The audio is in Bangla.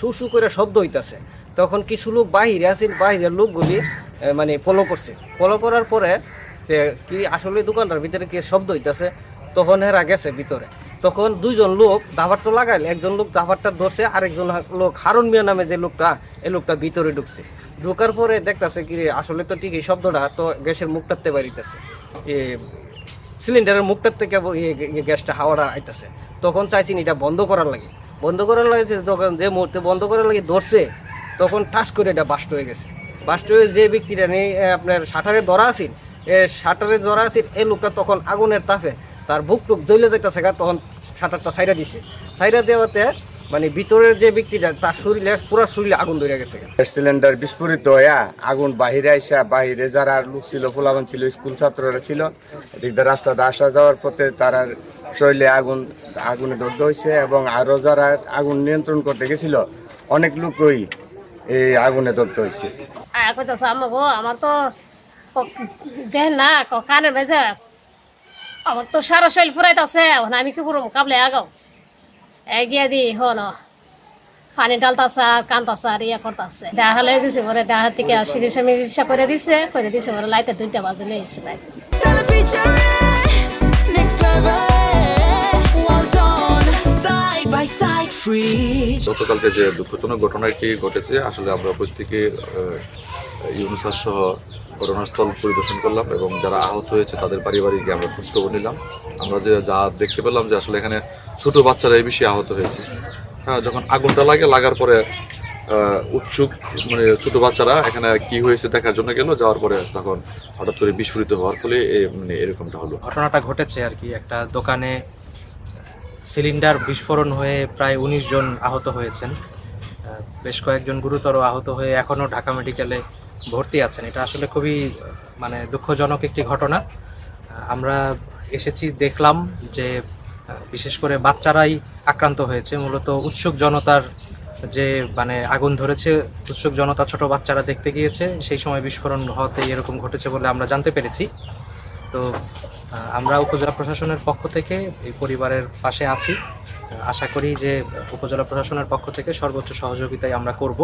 শু করে শব্দ হইতাছে। তখন কিছু লোক বাহিরে আছেন বাহিরের লোকগুলি মানে ফলো করছে। ফলো করার পরে কি আসলে দোকানটার ভিতরে কি শব্দ হইতাছে, তখন হেরা গেছে ভিতরে। তখন দুইজন লোক দাভারটা লাগাইলে, একজন লোক দাভারটা ধরছে, আরেকজন লোক হারুন মিয়া নামে যে লোকটা এই লোকটা ভিতরে ঢুকছে। ঢুকার পরে দেখতাছে কি আসলে তো ঠিক এই শব্দটা তো গ্যাসের মুখটাতে বাড়িতেছে। সিলিন্ডারের মুখটার থেকে গ্যাসটা হাওয়াটা আইতাছে। তখন চাইছি এটা বন্ধ করার লাগে। বন্ধ করার লাগে যে যখন যে মুহূর্তে বন্ধ করার লাগে ধরছে, তখন ঠাস করে এটা বাস্ট হয়ে গেছে। বাস্ট হয়ে যে ব্যক্তিটা নেই আপনার শাটারে ধরা আছিল, এ শাটারে ধরা আছিল, এই লোকটা তখন আগুনের তাপে তার বুক টুক জ্বলে যাইতেছে গা, তখন শাটারটা সাইরা দিছে। সাইরা দেওয়াতে মানে ভিতরের যে ব্যক্তিটা, তার শরীরে, পুরো শরীরে আগুন ধরে গেছে গ্যাস সিলিন্ডার বিস্ফোরিত হইয়া আগুন বাহিরে আইসা, বাহিরে যারা লোক ছিল, ফোলাবান ছিল, স্কুল ছাত্ররা ছিল, এদিক রাস্তাতে আসা যাওয়ার পথে তারা শৈলে আগুন আগুনে দগ্ধ হয়েছে এবং আরও যারা আগুন নিয়ন্ত্রণ করতে গেছিল অনেক লোকই এই আগুনে দগ্ধ হয়েছে। আমার তো দেহ না ক- কানের বেজে। আমার তো সারা শরীর ফুরাইতেছে এখন আমি কি করব কাবলে আগাও? এগিয়ে দি হন পানি ডালতাছে আর কান্তাছে আর ইয়ে করতেছে। ডাহা লয়ে গেছে পরে ডাহা থেকে চিকিৎসা মিকিৎসা করে দিছে করে দিছে পরে লাইতে দুইটা বাজে লইছে লাইট গতকালকে যে দুঃখজনক ঘটনাটি ঘটেছে, আসলে আমরা প্রত্যেকে ইউনুসার সহ ঘটনাস্থল পরিদর্শন করলাম এবং যারা আহত হয়েছে তাদের পারিবারিক আমরা খোঁজখবর নিলাম। আমরা যে যা দেখতে পেলাম যে আসলে এখানে ছোট বাচ্চারা এই বেশি আহত হয়েছে। হ্যাঁ যখন আগুনটা লাগে, লাগার পরে উৎসুক মানে ছোট বাচ্চারা এখানে কি হয়েছে দেখার জন্য গেল, যাওয়ার পরে তখন হঠাৎ করে বিস্ফোরিত হওয়ার ফলে মানে এরকমটা হলো। ঘটনাটা ঘটেছে আর কি, একটা দোকানে সিলিন্ডার বিস্ফোরণ হয়ে প্রায় উনিশ জন আহত হয়েছেন। বেশ কয়েকজন গুরুতর আহত হয়ে এখনও ঢাকা মেডিকেলে ভর্তি আছেন। এটা আসলে খুবই মানে দুঃখজনক একটি ঘটনা। আমরা এসেছি, দেখলাম যে বিশেষ করে বাচ্চারাই আক্রান্ত হয়েছে। মূলত উৎসুক জনতার যে মানে আগুন ধরেছে, উৎসুক জনতা ছোট বাচ্চারা দেখতে গিয়েছে। সেই সময় বিস্ফোরণ হতে এরকম ঘটেছে বলে আমরা জানতে পেরেছি। তো আমরা উপজেলা প্রশাসনের পক্ষ থেকে এই পরিবারের পাশে আছি। আশা করি যে উপজেলা প্রশাসনের পক্ষ থেকে সর্বোচ্চ সহযোগিতাই আমরা করব।